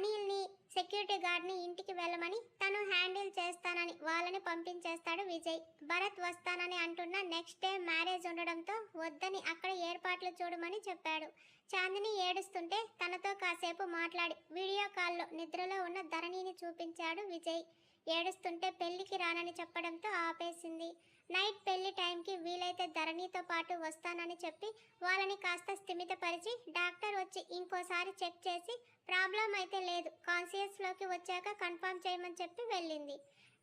అనిల్ని security గార్డ్ని ఇంటికి వెళ్ళమని తను హ్యాండిల్ చేస్తానని వాళ్ళని పంపించేస్తాడు విజయ్. భరత్ వస్తానని అంటున్న నెక్స్ట్ డే మ్యారేజ్ ఉండడంతో వద్దని అక్కడ ఏర్పాట్లు చూడమని చెప్పాడు. చాందిని ఏడుస్తుంటే తనతో కాసేపు మాట్లాడి వీడియో కాల్లో నిద్రలో ఉన్న ధరణిని చూపించాడు విజయ్. ఏడుస్తుంటే పెళ్ళికి రానని చెప్పడంతో ఆపేసింది. నైట్ పెళ్ళి టైంకి వీలైతే ధరణితో పాటు వస్తానని చెప్పి వాళ్ళని కాస్త స్థిమితపరిచి డాక్టర్ వచ్చి ఇంకోసారి చెక్ చేసి ప్రాబ్లం అయితే లేదు. కాన్షియస్లోకి వచ్చాక కన్ఫర్మ్ చేయమని చెప్పి వెళ్ళింది.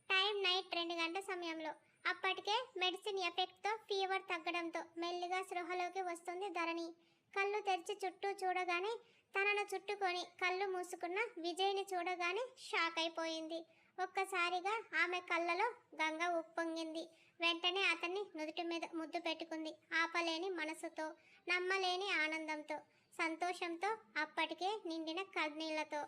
టైం నైట్ రెండు గంటల సమయంలో. అప్పటికే మెడిసిన్ ఎఫెక్ట్తో ఫీవర్ తగ్గడంతో మెల్లిగా సృహలోకి వస్తుంది ధరణి. కళ్ళు తెరిచి చుట్టూ చూడగానే తనను చుట్టుకొని కళ్ళు మూసుకున్న విజయ్ని చూడగానే షాక్ అయిపోయింది. ఒక్కసారిగా ఆమె కళ్ళలో గంగ ఉప్పొంగింది. వెంటనే అతన్ని నుదుటి మీద ముద్దు పెట్టుకుంది. ఆపలేని మనసుతో నమ్మలేని ఆనందంతో. సంతోషంతో అప్పటికే నిండిన కన్నీళ్ళతో.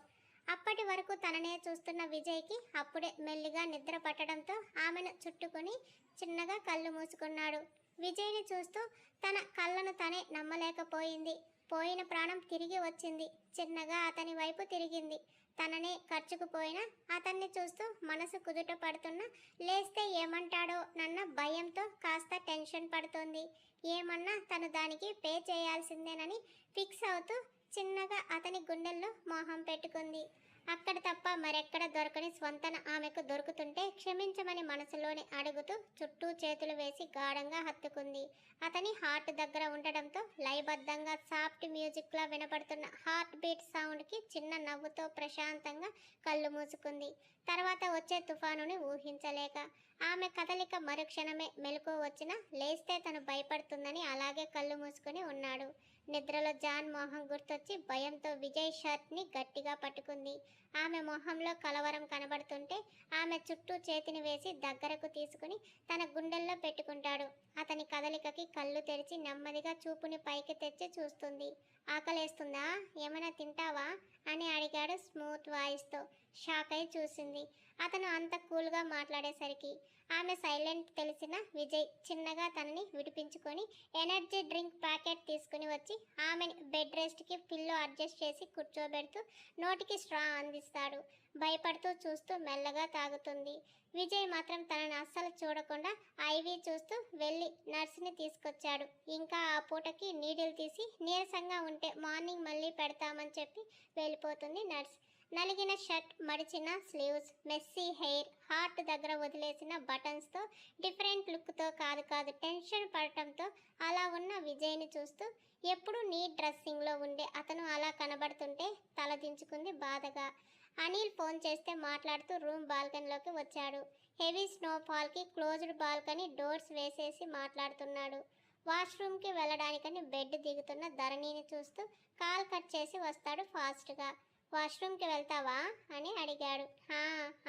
అప్పటి వరకు తననే చూస్తున్న విజయ్కి అప్పుడే మెల్లిగా నిద్ర పట్టడంతో ఆమెను చుట్టుకుని చిన్నగా కళ్ళు మూసుకున్నాడు. విజయ్ని చూస్తూ తన కళ్ళను తనే నమ్మలేకపోయింది. పోయిన ప్రాణం తిరిగి వచ్చింది. చిన్నగా అతని వైపు తిరిగింది. తననే ఖర్చుకుపోయినా అతన్ని చూస్తూ మనసు కుదుట పడుతున్న లేస్తే ఏమంటాడో? నన్న భయంతో కాస్త టెన్షన్ పడుతోంది. ఏమన్నా తను దానికి పే చేయాల్సిందేనని ఫిక్స్ అవుతూ చిన్నగా అతని గుండెల్లో మోహం పెట్టుకుంది. అక్కడ తప్ప మరెక్కడ దొరకని స్వంతన ఆమెకు దొరుకుతుంటే క్షమించమని మనసులోనే అడుగుతూ చుట్టూ చేతులు వేసి గాఢంగా హత్తుకుంది. అతని హార్ట్ దగ్గర ఉండడంతో లయబద్ధంగా సాఫ్ట్ మ్యూజిక్లా వినపడుతున్న హార్ట్ బీట్ సౌండ్కి చిన్న నవ్వుతో ప్రశాంతంగా కళ్ళు మూసుకుంది. తర్వాత వచ్చే తుఫానుని ఊహించలేక ఆమె కదలిక మరుక్షణమే మెలకు వచ్చినా లేస్తే తను భయపడుతుందని అలాగే కళ్ళు మూసుకుని ఉన్నాడు. నిద్రలో జాన్ మొహం గుర్తొచ్చి భయంతో విజయ్ షర్ట్ని గట్టిగా పట్టుకుంది. ఆమె మొహంలో కలవరం కనబడుతుంటే ఆమె చుట్టూ చేతిని వేసి దగ్గరకు తీసుకుని తన గుండెల్లో పెట్టుకుంటాడు. అతని కదలికకి కళ్ళు తెరిచి నెమ్మదిగా చూపుని పైకి తెచ్చి చూస్తుంది. ఆకలేస్తుందా? ఏమైనా తింటావా? అని అడిగాడు స్మూత్ వాయిస్తో. షాక్ అయి చూసింది. అతను అంత కూల్గా మాట్లాడేసరికి ఆమె సైలెంట్ తెలిసిన విజయ్ చిన్నగా తనని విడిపించుకొని ఎనర్జీ డ్రింక్ ప్యాకెట్ తీసుకుని వచ్చి ఆమెని బెడ్ రెస్ట్కి పిల్లో అడ్జస్ట్ చేసి కూర్చోబెడుతూ నోటికి స్ట్రా అందిస్తాడు. భయపడుతూ చూస్తూ మెల్లగా తాగుతుంది. విజయ్ మాత్రం తనని అస్సలు చూడకుండా ఐవీ చూస్తూ వెళ్ళి నర్సుని తీసుకొచ్చాడు. ఇంకా ఆ పూటకి నీడిల్ తీసి నీరసంగా ఉంటే మార్నింగ్ మళ్ళీ పెడతామని చెప్పి వెళ్ళిపోతుంది నర్స్. నలిగిన షర్ట్ మడిచిన స్లీవ్స్ మెస్సీ హెయిర్ హార్ట్ దగ్గర వదిలేసిన బటన్స్తో డిఫరెంట్ లుక్తో కాదు కాదు టెన్షన్ పడటంతో అలా ఉన్న విజయ్ని చూస్తూ ఎప్పుడు నీ డ్రెస్సింగ్లో ఉండే అతను అలా కనబడుతుంటే తలదించుకుంది బాధగా. అనిల్ ఫోన్ చేస్తే మాట్లాడుతూ రూమ్ బాల్కనీలోకి వచ్చాడు. హెవీ స్నోఫాల్కి క్లోజ్డ్ బాల్కనీ డోర్స్ వేసేసి మాట్లాడుతున్నాడు. వాష్రూమ్కి వెళ్ళడానికని బెడ్ దిగుతున్న ధరణిని చూస్తూ కాల్ కట్ చేసి వస్తాడు ఫాస్ట్గా. వాష్రూమ్కి వెళ్తావా? అని అడిగాడు. హా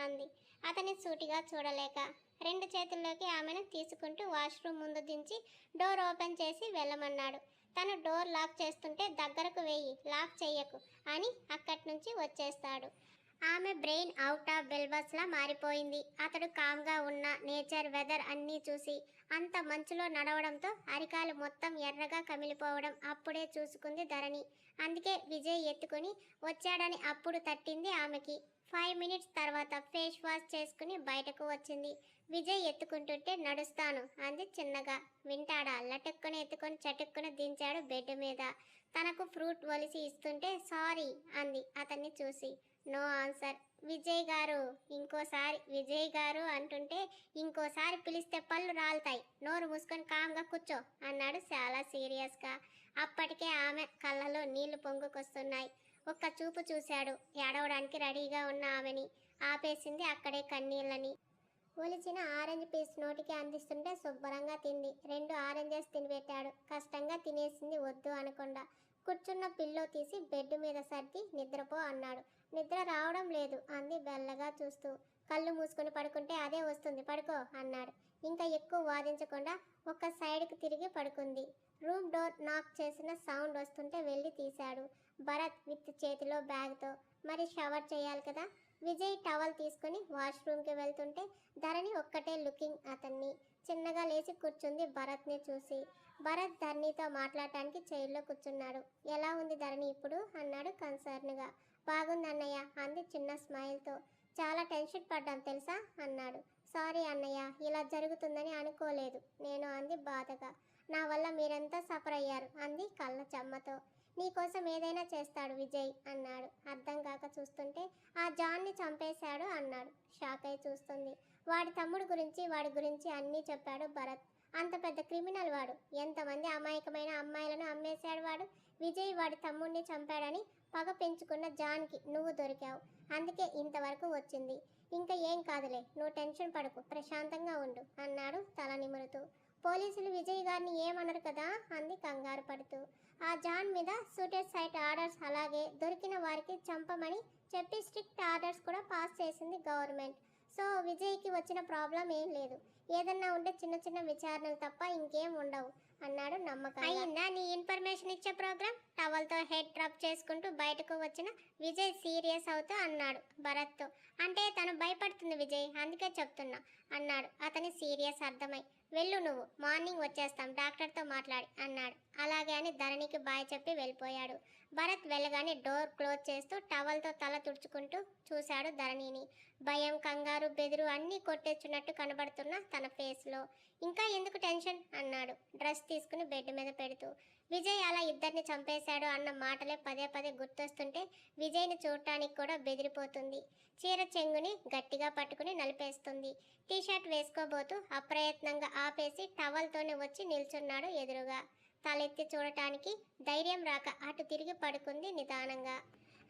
అంది. అతని సూటిగా చూడలేక. రెండు చేతుల్లోకి ఆమెను తీసుకుంటూ వాష్రూమ్ ముందు దించి డోర్ ఓపెన్ చేసి వెళ్ళమన్నాడు. తను డోర్ లాక్ చేస్తుంటే దగ్గరకు వెయ్యి లాక్ చెయ్యకు అని అక్కడి నుంచి వచ్చేస్తాడు. ఆమె బ్రెయిన్ అవుట్ ఆఫ్ బెల్బస్లా మారిపోయింది. అతడు కామ్గా ఉన్న నేచర్ వెదర్ అన్నీ చూసి అంత మంచులో నడవడంతో అరికాలు మొత్తం ఎర్రగా కమిలిపోవడం అప్పుడే చూసుకుంది ధరణి. అందుకే విజయ్ ఎత్తుకుని వచ్చాడని అప్పుడు తట్టింది ఆమెకి. ఫైవ్ మినిట్స్ తర్వాత ఫేస్ వాష్ చేసుకుని బయటకు వచ్చింది. విజయ్ ఎత్తుకుంటుంటే నడుస్తాను అంది చిన్నగా. వింటాడా? లటుక్కుని ఎత్తుకొని చటుక్కున దించాడు బెడ్ మీద. తనకు ఫ్రూట్ ఒలిసి ఇస్తుంటే సారీ అంది అతన్ని చూసి. No answer. విజయ్ గారు ఇంకోసారి విజయ్ గారు అంటుంటే ఇంకోసారి పిలిస్తే పళ్ళు రాలుతాయి. నోరు మూసుకొని కామ్గా కూర్చో అన్నాడు చాలా సీరియస్గా. అప్పటికే ఆమె కళ్ళలో నీళ్ళు పొంగుకొస్తున్నాయి. ఒక్క చూపు చూశాడు. ఏడవడానికి రెడీగా ఉన్న ఆమెని ఆపేసింది అక్కడే కన్నీళ్ళని. ఒలిచిన ఆరెంజ్ పీస్ నోటికి అందిస్తుంటే శుభ్రంగా తింది. రెండు ఆరెంజెస్ తినిపెట్టాడు. కష్టంగా తినేసింది వద్దు అనకుండా. కూర్చున్న పిల్లో తీసి బెడ్ మీద సర్ది నిద్రపో అన్నాడు. నిద్ర రావడం లేదు అంది బెల్లగా చూస్తూ. కళ్ళు మూసుకొని పడుకుంటే అదే వస్తుంది పడుకో అన్నాడు. ఇంకా ఎక్కువ వాదించకుండా ఒక సైడ్కి తిరిగి పడుకుంది. రూమ్ డోర్ నాక్ చేసిన సౌండ్ వస్తుంటే వెళ్ళి తీశాడు. భరత్ విత్ చేతిలో బ్యాగ్తో మరి షవర్ చేయాలి కదా? విజయ్ టవల్ తీసుకుని వాష్రూమ్కి వెళ్తుంటే ధరణి ఒక్కటే లుకింగ్ అతన్ని. చిన్నగా లేచి కూర్చుంది భరత్ని చూసి. భరత్ ధరణితో మాట్లాడటానికి చైర్లో కూర్చున్నాడు. ఎలా ఉంది ధరణి ఇప్పుడు? అన్నాడు కన్సర్న్గా. బాగుంది అన్నయ్య అంది చిన్న స్మైల్తో. చాలా టెన్షన్ పడ్డాం తెలుసా? అన్నాడు. సారీ అన్నయ్య ఇలా జరుగుతుందని అనుకోలేదు నేను అంది బాధగా. నా వల్ల మీరంతా సఫర్ అయ్యారు? అంది కళ్ళ చెమ్మతో. నీకోసం ఏదైనా చేస్తాడు విజయ్ అన్నాడు. అర్థం కాక చూస్తుంటే ఆ జాన్ని చంపేశాడు అన్నాడు. షాక్ అయి చూస్తుంది. వాడి తమ్ముడు గురించి వాడి గురించి అన్నీ చెప్పాడు భరత్. అంత పెద్ద క్రిమినల్ వాడు. ఎంతమంది అమాయకమైన అమ్మాయిలను అమ్మేశాడు వాడు? విజయ్ వాడి తమ్ముడిని చంపాడని పగ పెంచుకున్న జాన్కి నువ్వు దొరికావు. అందుకే ఇంతవరకు వచ్చింది. ఇంకా ఏం కాదులే నువ్వు టెన్షన్ పడకు ప్రశాంతంగా ఉండు అన్నాడు తల నిమురుతూ. పోలీసులు విజయ్ గారిని ఏమనరు కదా? అంది కంగారు పడుతూ. ఆ జాన్ మీద సూటెడ్ సైట్ ఆర్డర్స్ అలాగే దొరికిన వారికి చంపమని చెప్పి స్ట్రిక్ట్ ఆర్డర్స్ కూడా పాస్ చేసింది గవర్నమెంట్. సో విజయ్కి వచ్చిన ప్రాబ్లం ఏం లేదు. ఏదన్నా ఉంటే చిన్న చిన్న విచారణలు తప్ప ఇంకేం ఉండవు అన్నాడు నమ్మకం అయిందా నీ ఇన్ఫర్మేషన్ ఇచ్చే ప్రోగ్రామ్ టవల్తో హెడ్ డ్రాప్ చేసుకుంటూ బయటకు వచ్చిన విజయ్ సీరియస్ అవుతూ అన్నాడు భరత్తో. అంటే తను భయపడుతుంది విజయ్ అందుకే చెప్తున్నా అన్నాడు. అతని సీరియస్ అర్థమై వెళ్ళు నువ్వు మార్నింగ్ వచ్చేస్తాం డాక్టర్తో మాట్లాడి అన్నాడు. అలాగే అని ధరణికి బాయ్ చెప్పి వెళ్ళిపోయాడు. భరత్ వెళ్ళగానే డోర్ క్లోజ్ చేస్తూ టవల్తో తల తుడుచుకుంటూ చూశాడు ధరణిని. భయం కంగారు బెదురు అన్నీ కొట్టేస్తున్నట్టు కనబడుతున్న తన ఫేస్లో. ఇంకా ఎందుకు టెన్షన్? అన్నాడు. డ్రెస్ తీసుకుని బెడ్ మీద పెడుతూ. విజయ్ అలా ఇద్దరిని చంపేశాడు అన్న మాటలే పదే పదే గుర్తొస్తుంటే విజయ్ని చూడటానికి కూడా బెదిరిపోతుంది. చీర చెంగుని గట్టిగా పట్టుకుని నలిపేస్తుంది. టీషర్ట్ వేసుకోబోతూ అప్రయత్నంగా ఆపేసి టవల్తోనే వచ్చి నిల్చున్నాడు ఎదురుగా. తలెత్తి చూడటానికి ధైర్యం రాక అటు తిరిగి పడుకుంది నిదానంగా.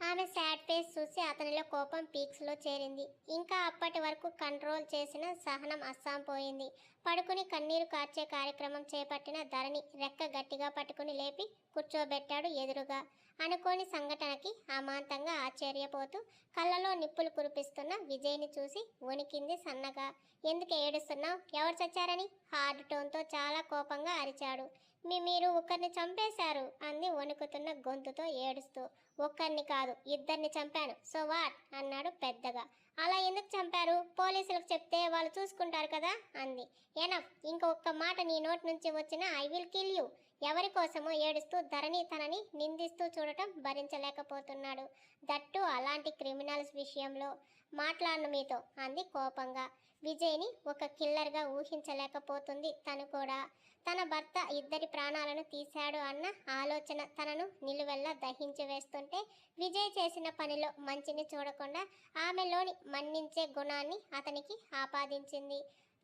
ఆమె శాడ్ ఫేస్ చూసి అతనిలో కోపం పీక్స్లో చేరింది. ఇంకా అప్పటి వరకు కంట్రోల్ చేసిన సహనం అస్సాం పోయింది. పడుకుని కన్నీరు కార్చే కార్యక్రమం చేపట్టిన ధరణి రెక్క గట్టిగా పట్టుకుని లేపి కూర్చోబెట్టాడు ఎదురుగా. అనుకోని సంఘటనకి అమాంతంగా ఆశ్చర్యపోతూ కళ్ళలో నిప్పులు కురిపిస్తున్న విజయ్ని చూసి వణికింది సన్నగా. ఎందుకు ఏడుస్తున్నావు? ఎవరు చచ్చారని? హార్డ్ టోన్తో చాలా కోపంగా అరిచాడు. మీ మీరు ఒకరిని చంపేశారు అంది వణుకుతున్న గొంతుతో ఏడుస్తూ. ఒక్కరిని కాదు ఇద్దరిని చంపాను. So what? అన్నాడు పెద్దగా. అలా ఎందుకు చంపారు? పోలీసులకు చెప్తే వాళ్ళు చూసుకుంటారు కదా? అంది. ఎనఫ్ ఇంకొక మాట నీ నోటి నుంచి వచ్చిన ఐ విల్ కిల్ యూ. ఎవరి కోసమో ఏడుస్తూ ధరణి తనని నిందిస్తూ చూడటం భరించలేకపోతున్నాడు. దట్టు అలాంటి క్రిమినల్స్ విషయంలో మాట్లాడను మీతో అంది కోపంగా. విజయ్ని ఒక కిల్లర్గా ఊహించలేకపోతుంది తను కూడా. తన భర్త ఇద్దరి ప్రాణాలను తీశాడు అన్న ఆలోచన తనను నిలువెల్లా దహించి వేస్తుంటే విజయ్ చేసిన పనిలో మంచిని చూడకుండా ఆమెలోని మన్నించే గుణాన్ని అతనికి ఆపాదించింది.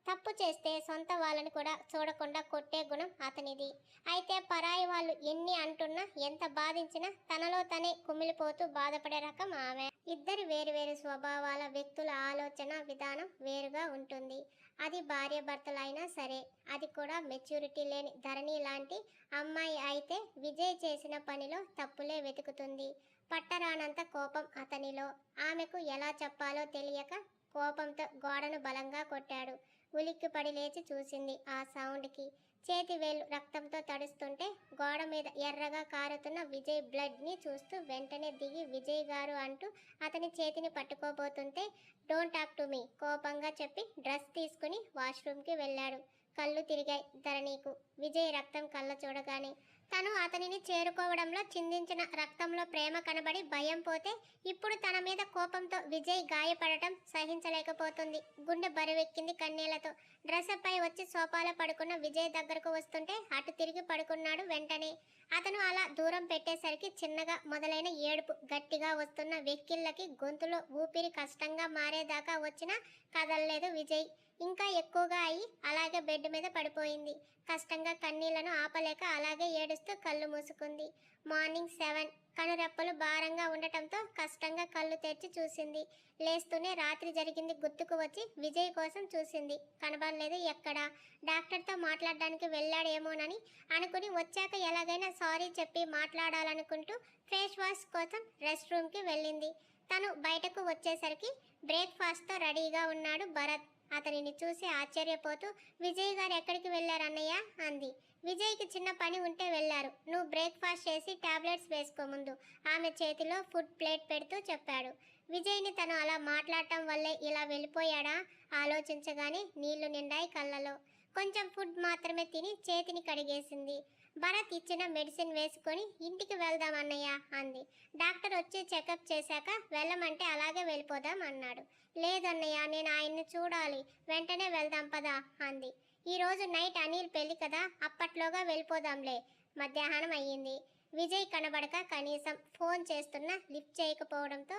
తప్పు చేస్తే సొంత వాళ్ళని కూడా చూడకుండా కొట్టే గుణం అతనిది. అయితే పరాయి వాళ్ళు ఎన్ని అంటున్నా ఎంత బాధించినా తనలో తనే కుమిలిపోతూ బాధపడే రకం ఆమె. ఇద్దరి వేరువేరు స్వభావాల వ్యక్తుల ఆలోచన విధానం వేరుగా ఉంటుంది. అది భార్య భర్తలైనా సరే అది కూడా మెచ్యూరిటీ లేని ధరణి లాంటి అమ్మాయి అయితే విజయ్ చేసిన పనిలో తప్పులే వెతుకుతుంది. పట్టరానంత కోపం అతనిలో. ఆమెకు ఎలా చెప్పాలో తెలియక కోపంతో గోడను బలంగా కొట్టాడు. ఉలిక్కిపడి లేచి చూసింది ఆ సౌండ్కి. చేతి వేలు రక్తంతో తడుస్తుంటే గోడ మీద ఎర్రగా కారుతున్న విజయ్ బ్లడ్ని చూస్తూ వెంటనే దిగి విజయ్ గారు అంటూ అతని చేతిని పట్టుకోబోతుంటే డోంట్ టాక్ టు మీ కోపంగా చెప్పి డ్రెస్ తీసుకుని వాష్రూమ్కి వెళ్ళాడు. కళ్ళు తిరిగాయి ధరణీకు. విజయ్ రక్తం కళ్ళ చూడగానే తను అతనిని చేరుకోవడంలో చిందించిన రక్తంలో ప్రేమ కనబడి భయం పోతే ఇప్పుడు తన మీద కోపంతో విజయ్ గాయపడటం సహించలేకపోతుంది. గుండె బరువెక్కింది కన్నీళ్ళతో. డ్రెస్పై వచ్చి సోఫాలో పడుకున్న విజయ్ దగ్గరకు వస్తుంటే అటు తిరిగి పడుకున్నాడు వెంటనే. అతను అలా దూరం పెట్టేసరికి చిన్నగా మొదలైన ఏడుపు గట్టిగా వస్తున్న వెక్కిళ్ళకి గొంతులో ఊపిరి కష్టంగా మారేదాకా వచ్చినా కదలలేదు విజయ్. ఇంకా ఎక్కువగా అయి అలాగే బెడ్ మీద పడిపోయింది. కష్టంగా కన్నీళ్ళను ఆపలేక అలాగే ఏడుస్తూ కళ్ళు మూసుకుంది. Morning seven. కనురెప్పలు భారంగా ఉండటంతో కష్టంగా కళ్ళు తెరిచి చూసింది. లేస్తూనే రాత్రి జరిగింది గుర్తుకు వచ్చి విజయ్ కోసం చూసింది. కనబడలేదు ఎక్కడా? డాక్టర్తో మాట్లాడడానికి వెళ్ళాడేమోనని అనుకుని వచ్చాక ఎలాగైనా సారీ చెప్పి మాట్లాడాలనుకుంటూ ఫేస్ వాష్ కోసం రెస్ట్ రూమ్కి వెళ్ళింది. తను బయటకు వచ్చేసరికి బ్రేక్ఫాస్ట్తో రెడీగా ఉన్నాడు భరత్. అతనిని చూసి ఆశ్చర్యపోతూ విజయ్ గారు ఎక్కడికి వెళ్ళారన్నయ్య అంది. విజయ్కి చిన్న పని ఉంటే వెళ్ళారు. నువ్వు బ్రేక్ఫాస్ట్ చేసి టాబ్లెట్స్ వేసుకో ముందు. ఆమె చేతిలో ఫుడ్ ప్లేట్ పెడుతూ చెప్పాడు. విజయ్ని తను అలా మాట్లాడటం వల్లే ఇలా వెళ్ళిపోయాడా? ఆలోచించగానే నీళ్ళు నిండాయి కళ్ళలో. కొంచెం ఫుడ్ మాత్రమే తిని చేతిని కడిగేసింది. భరత్ ఇచ్చిన మెడిసిన్ వేసుకొని ఇంటికి వెళ్దాం అన్నయ్య అంది. డాక్టర్ వచ్చి చెకప్ చేశాక వెళ్ళమంటే అలాగే వెళ్ళిపోదాం అన్నాడు. లేదన్నయ్య నేను ఆయన్ని చూడాలి. వెంటనే వెళ్దాం పదా అంది. ఈరోజు నైట్ అనిల్ పెళ్ళి కదా అప్పట్లోగా వెళ్ళిపోదాంలే. మధ్యాహ్నం అయ్యింది. విజయ్ కనబడక కనీసం ఫోన్ చేస్తున్నా లిఫ్ట్ చేయకపోవడంతో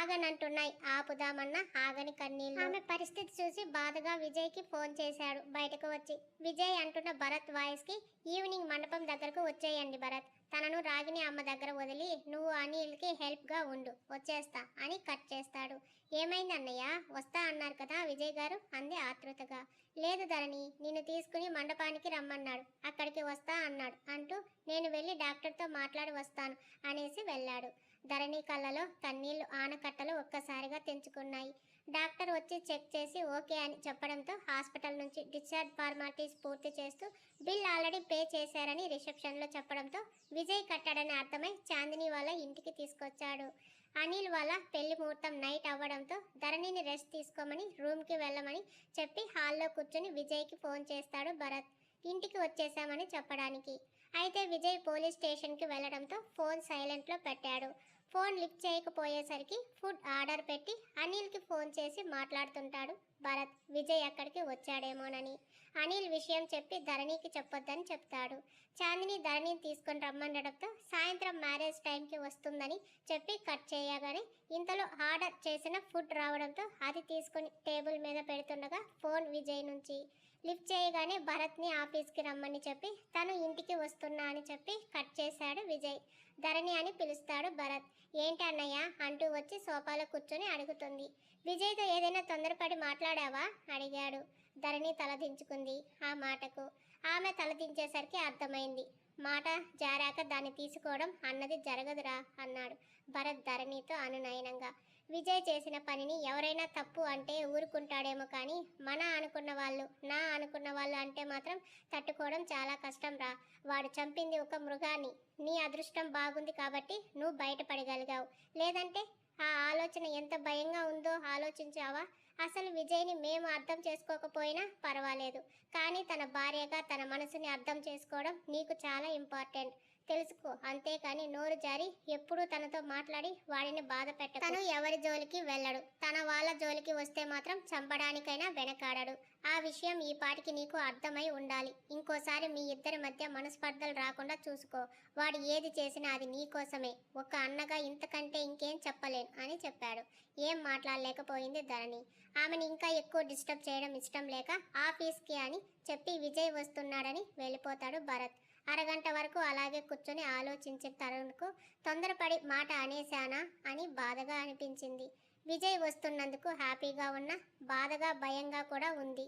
ఆగనంటున్నాయి. ఆపుదామన్న ఆగని కన్నీళ్ళు. ఆమె పరిస్థితి చూసి బాధగా విజయ్కి ఫోన్ చేశాడు. బయటకు వచ్చి విజయ్ అంటున్న భరత్ వాయిస్కి ఈవినింగ్ మండపం దగ్గరకు వచ్చేయండి భరత్. తనను రాగిని అమ్మ దగ్గర వదిలి నువ్వు అనిల్కి హెల్ప్గా ఉండు వచ్చేస్తా అని కట్ చేస్తాడు. ఏమైంది అన్నయ్య? వస్తా అన్నారు కదా విజయ్ గారు? అంది ఆతృతగా లేదు ధరణి నిన్ను తీసుకుని మండపానికి రమ్మన్నాడు. అక్కడికి వస్తా అన్నాడు. అంటూ నేను వెళ్ళి డాక్టర్తో మాట్లాడి వస్తాను అనేసి వెళ్ళాడు. ధరణి కళ్ళలో కన్నీళ్ళు ఆనకట్టలు ఒక్కసారిగా తెంచుకున్నాయి. డాక్టర్ వచ్చి చెక్ చేసి ఓకే అని చెప్పడంతో హాస్పిటల్ నుంచి డిశ్చార్జ్ ఫార్మాలిటీస్ పూర్తి చేస్తూ బిల్ ఆల్రెడీ పే చేశారని రిసెప్షన్లో చెప్పడంతో విజయ్ కట్టాడని అర్థమై చాందిని వాళ్ళ ఇంటికి తీసుకొచ్చాడు. అనిల్ వాళ్ళ పెళ్ళి ముహూర్తం నైట్ అవ్వడంతో ధరణిని రెస్ట్ తీసుకోమని రూమ్కి వెళ్ళమని చెప్పి హాల్లో కూర్చొని విజయ్కి ఫోన్ చేస్తాడు భరత్. ఇంటికి వచ్చేసామని చెప్పడానికి. అయితే విజయ్ పోలీస్ స్టేషన్కి వెళ్ళడంతో ఫోన్ సైలెంట్లో పెట్టాడు. ఫోన్ లిఫ్ట్ చేయకపోయేసరికి ఫుడ్ ఆర్డర్ పెట్టి అనిల్కి ఫోన్ చేసి మాట్లాడుతుంటాడు. భరత్ విజయ్ అక్కడికి వచ్చాడేమోనని. అనిల్ విషయం చెప్పి ధరణికి చెప్పొద్దని చెప్తాడు. చాందిని ధరణిని తీసుకొని రమ్మనడంతో సాయంత్రం మ్యారేజ్ టైంకి వస్తుందని చెప్పి కట్ చేయగానే ఇంతలో ఆర్డర్ చేసిన ఫుడ్ రావడంతో అది తీసుకొని టేబుల్ మీద పెడుతుండగా ఫోన్ విజయ్ నుంచి. లిఫ్ట్ చేయగానే భరత్ని ఆఫీస్కి రమ్మని చెప్పి తను ఇంటికి వస్తున్నా అని చెప్పి కట్ చేశాడు విజయ్. ధరణి అని పిలుస్తాడు భరత్. ఏంటి అన్నయ్య? అంటూ వచ్చి సోఫాలో కూర్చొని అడుగుతుంది. విజయ్తో ఏదైనా తొందరపడి మాట్లాడావా? అడిగాడు. ధరణి తలదించుకుంది ఆ మాటకు. ఆమె తలదించేసరికి అర్థమైంది. మాట జారాక దాన్ని తీసుకోవడం అన్నది జరగదురా అన్నాడు భరత్ ధరణితో అనునయనంగా. విజయ్ చేసిన పనిని ఎవరైనా తప్పు అంటే ఊరుకుంటాడేమో కానీ మన అనుకున్న వాళ్ళు నా అనుకున్న వాళ్ళు అంటే మాత్రం తట్టుకోవడం చాలా కష్టం రా వాడు చంపింది ఒక మృగాన్ని. నీ అదృష్టం బాగుంది కాబట్టి నువ్వు బయటపడగలిగావు. లేదంటే ఆ ఆలోచన ఎంత భయంగా ఉందో ఆలోచించావా? అసలు విజయ్ని మేము అర్థం చేసుకోకపోయినా పర్వాలేదు. కానీ తన భార్యగా తన మనసుని అర్థం చేసుకోవడం నీకు చాలా ఇంపార్టెంట్. తెలుసుకో అంతేకాని నోరు జారి ఎప్పుడూ తనతో మాట్లాడి వాడిని బాధ పెట్ట తను ఎవరి జోలికి వెళ్ళడు. తన వాళ్ళ జోలికి వస్తే మాత్రం చంపడానికైనా వెనకాడడు. ఆ విషయం ఈ పాటికి నీకు అర్థమై ఉండాలి. ఇంకోసారి మీ ఇద్దరి మధ్య మనస్పర్ధలు రాకుండా చూసుకో. వాడు ఏది చేసినా అది నీ కోసమే. ఒక అన్నగా ఇంతకంటే ఇంకేం చెప్పలేను అని చెప్పాడు. ఏం మాట్లాడలేకపోయింది ధరణి. ఆమెను ఇంకా ఎక్కువ డిస్టర్బ్ చేయడం ఇష్టం లేక ఆఫీస్కి అని చెప్పి విజయ్ వస్తున్నాడని వెళ్ళిపోతాడు భరత్. అరగంట వరకు అలాగే కూర్చొని ఆలోచించే తరుణ్కు తొందరపడి మాట అనేశానా అని బాధగా అనిపించింది. విజయ్ వస్తున్నందుకు హ్యాపీగా ఉన్న బాధగా భయంగా కూడా ఉంది.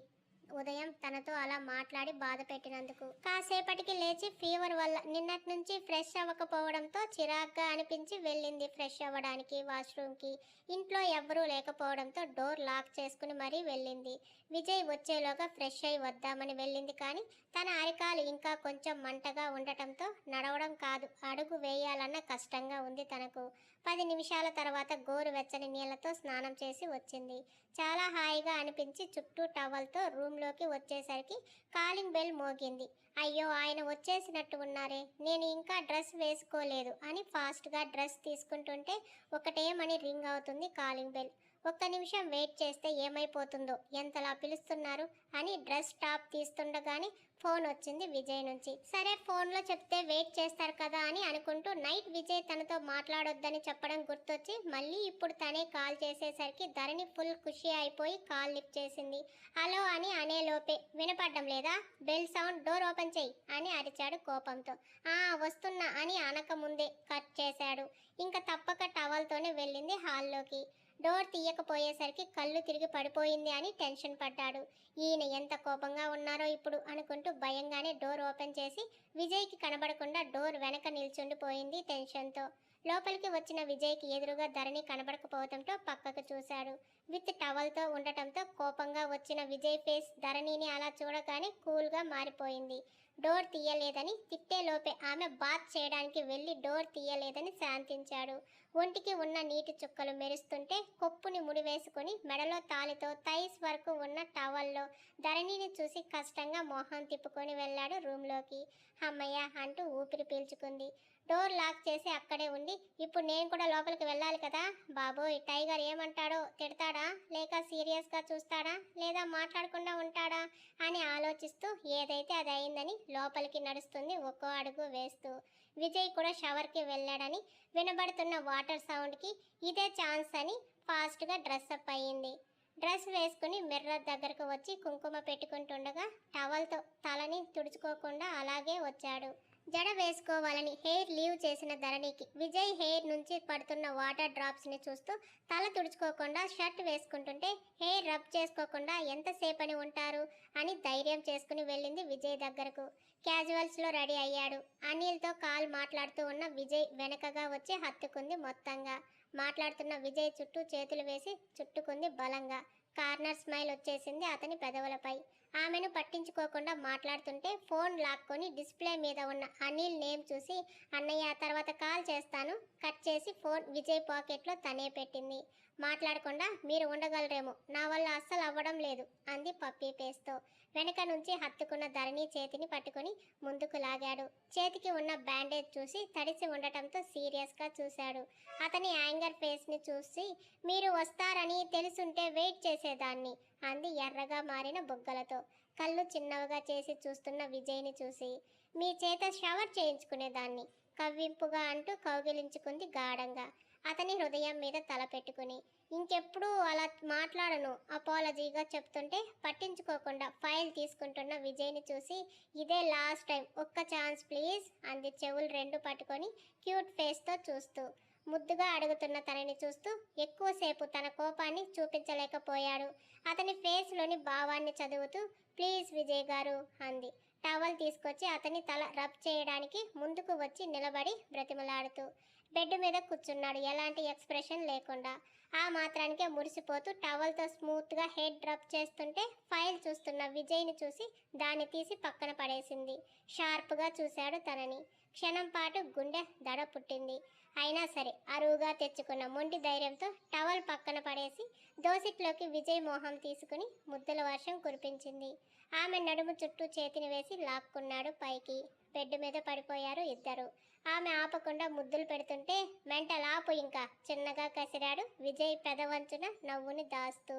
ఉదయం తనతో అలా మాట్లాడి బాధ పెట్టినందుకు. కాసేపటికి లేచి ఫీవర్ వల్ల నిన్నటి నుంచి ఫ్రెష్ అవ్వకపోవడంతో చిరాగ్గా అనిపించి వెళ్ళింది ఫ్రెష్ అవ్వడానికి వాష్రూమ్కి. ఇంట్లో ఎవ్వరూ లేకపోవడంతో డోర్ లాక్ చేసుకుని మరీ వెళ్ళింది. విజయ్ వచ్చేలోగా ఫ్రెష్ అయి వద్దామని వెళ్ళింది కానీ తన అరికాలు ఇంకా కొంచెం మంటగా ఉండటంతో నడవడం కాదు అడుగు వేయాలన్న కష్టంగా ఉంది తనకు. పది నిమిషాల తర్వాత గోరువెచ్చని నీళ్ళతో స్నానం చేసి వచ్చింది. చాలా హాయిగా అనిపించి చుట్టూ టవల్తో రూమ్లోకి వచ్చేసరికి కాలింగ్ బెల్ మోగింది. అయ్యో ఆయన వచ్చేసినట్టు ఉన్నారే. నేను ఇంకా డ్రెస్ వేసుకోలేదు అని ఫాస్ట్గా డ్రెస్ తీసుకుంటుంటే ఒకటేమని రింగ్ అవుతుంది కాలింగ్ బెల్. ఒక్క నిమిషం వెయిట్ చేస్తే ఏమైపోతుందో ఎంతలా పిలుస్తున్నారు అని డ్రెస్ టాప్ తీస్తుండగానే ఫోన్ వచ్చింది విజయ్ నుంచి. సరే ఫోన్లో చెప్తే వెయిట్ చేస్తారు కదా అని అనుకుంటూ నైట్ విజయ్ తనతో మాట్లాడొద్దని చెప్పడం గుర్తొచ్చి మళ్ళీ ఇప్పుడు తనే కాల్ చేసేసరికి ధరణి ఫుల్ ఖుషి అయిపోయి కాల్ లిఫ్ట్ చేసింది. హలో అని అనే లోపే వినపడ్డం లేదా? బెల్ సౌండ్ డోర్ ఓపెన్ చెయ్యి అని అరిచాడు కోపంతో. ఆ వస్తున్నా అని అనక ముందే కట్ చేశాడు. ఇంకా తప్పక టవల్తోనే వెళ్ళింది హాల్లోకి. డోర్ తీయకపోయేసరికి కళ్ళు తిరిగి పడిపోయింది అని టెన్షన్ పడ్డాడు. ఈయన ఎంత కోపంగా ఉన్నారో ఇప్పుడు అనుకుంటూ భయంగానే డోర్ ఓపెన్ చేసి విజయ్కి కనబడకుండా డోర్ వెనక నిల్చుండిపోయింది టెన్షన్తో. లోపలికి వచ్చిన విజయ్కి ఎదురుగా ధరణి కనబడకపోవడంతో పక్కకు చూశాడు. విత్ టవల్తో ఉండటంతో కోపంగా వచ్చిన విజయ్ ఫేస్ ధరణిని అలా చూడగానే కూల్గా మారిపోయింది. డోర్ తీయలేదని తిట్టేలోపే ఆమె బాత్ చేయడానికి వెళ్ళి డోర్ తీయలేదని శాంతించాడు. ఒంటికి ఉన్న నీటి చుక్కలు మెరుస్తుంటే కొప్పుని ముడివేసుకుని మెడలో తాలితో థైస్ వరకు ఉన్న టవల్లో ధరణిని చూసి కష్టంగా మొహం తిప్పుకొని వెళ్ళాడు రూమ్లోకి. అమ్మయ్య అంటూ ఊపిరి పీల్చుకుంది. డోర్ లాక్ చేసి అక్కడే ఉంది ఇప్పుడు నేను కూడా లోపలికి వెళ్ళాలి కదా? బాబోయ్ టైగర్ ఏమంటాడో తిడతాడా? లేక సీరియస్గా చూస్తాడా? లేదా మాట్లాడకుండా ఉంటాడా? అని ఆలోచిస్తూ ఏదైతే అది అయిందని లోపలికి నడుస్తుంది ఒక్కో అడుగు వేస్తూ. విజయ్ కూడా షవర్కి వెళ్ళాడని వినబడుతున్న వాటర్ సౌండ్కి ఇదే ఛాన్స్ అని ఫాస్ట్గా డ్రెస్అప్ అయ్యింది. డ్రెస్ వేసుకుని మిర్రర్ దగ్గరకు వచ్చి కుంకుమ పెట్టుకుంటుండగా టవల్తో తలని తుడుచుకోకుండా అలాగే వచ్చాడు. జడ వేసుకోవాలని హెయిర్ లీవ్ చేసిన ధరణికి విజయ్ హెయిర్ నుంచి పడుతున్న వాటర్ డ్రాప్స్ని చూస్తూ తల తుడుచుకోకుండా షర్ట్ వేసుకుంటుంటే హెయిర్ రబ్ చేసుకోకుండా ఎంతసేపని ఉంటారు అని ధైర్యం చేసుకుని వెళ్ళింది విజయ్ దగ్గరకు. క్యాజువల్స్లో రెడీ అయ్యాడు. అనిల్తో కాల్ మాట్లాడుతూ ఉన్న విజయ్ వెనకగా వచ్చి హత్తుకుంది మొత్తంగా. మాట్లాడుతున్న విజయ్ చుట్టూ చేతులు వేసి చుట్టుకుంది బలంగా. కార్నర్ స్మైల్ వచ్చేసింది అతని పెదవులపై. ఆమెను పట్టించుకోకుండా మాట్లాడుతుంటే ఫోన్ లాక్కొని డిస్ప్లే మీద ఉన్న అనిల్ నేమ్ చూసి అన్నయ్య తర్వాత కాల్ చేస్తాను. కట్ చేసి ఫోన్ విజయ్ పాకెట్లో తనే పెట్టింది. మాట్లాడకుండా మీరు ఉండగలరేమో నా వల్ల అస్సలు అవ్వడం లేదు అంది పప్పీ పేస్తో. వెనక నుంచి హత్తుకున్న ధరణి చేతిని పట్టుకుని ముందుకు లాగాడు. చేతికి ఉన్న బ్యాండేజ్ చూసి తడిసి ఉండటంతో సీరియస్గా చూశాడు. అతని యాంగర్ ఫేస్ని చూసి మీరు వస్తారని తెలుసుంటే వెయిట్ చేసేదాన్ని అంది ఎర్రగా మారిన బుగ్గలతో. కళ్ళు చిన్నవిగా చేసి చూస్తున్న విజయ్ని చూసి మీ చేత షవర్ చేయించుకునేదాన్ని. కవ్వింపుగా అంటూ కౌగిలించుకుంది గాఢంగా. అతని హృదయం మీద తల పెట్టుకుని ఇంకెప్పుడు అలా మాట్లాడను. అపాలజీగా చెప్తుంటే పట్టించుకోకుండా ఫైల్ తీసుకుంటున్న విజయ్ని చూసి ఇదే లాస్ట్ టైం ఒక్క ఛాన్స్ ప్లీజ్ అంది చెవులు రెండు పట్టుకొని క్యూట్ ఫేస్తో చూస్తూ. ముద్దుగా అడుగుతున్న తనని చూస్తూ ఎక్కువసేపు తన కోపాన్ని చూపించలేకపోయాడు. అతని ఫేస్లోని భావాన్ని చదువుతూ ప్లీజ్ విజయ్ గారు అంది. టవల్ తీసుకొచ్చి అతని తల రబ్ చేయడానికి ముందుకు వచ్చి నిలబడి బ్రతిమలాడుతూ బెడ్ మీద కూర్చున్నాడు. ఎలాంటి ఎక్స్ప్రెషన్ లేకుండా ఆ మాత్రానికే మురిసిపోతూ టవల్తో స్మూత్గా హెడ్ రబ్ చేస్తుంటే ఫైల్ చూస్తున్న విజయ్ని చూసి దాన్ని తీసి పక్కన పడేసింది. షార్ప్గా చూశాడు తనని. క్షణం పాటు గుండె దడ పుట్టింది. అయినా సరే అరువుగా తెచ్చుకున్న మొండి ధైర్యంతో టవల్ పక్కన పడేసి దోసిట్లోకి విజయ్ మోహం తీసుకుని ముద్దల వర్షం కురిపించింది. ఆమె నడుము చుట్టూ చేతిని వేసి లాక్కున్నాడు పైకి. బెడ్ మీద పడిపోయారు ఇద్దరు. ఆమె ఆపకుండా ముద్దులు పెడుతుంటే మెంటలాపు ఇంకా! చిన్నగా కసిరాడు విజయ్ పెదవంచున నవ్వుని దాస్తూ.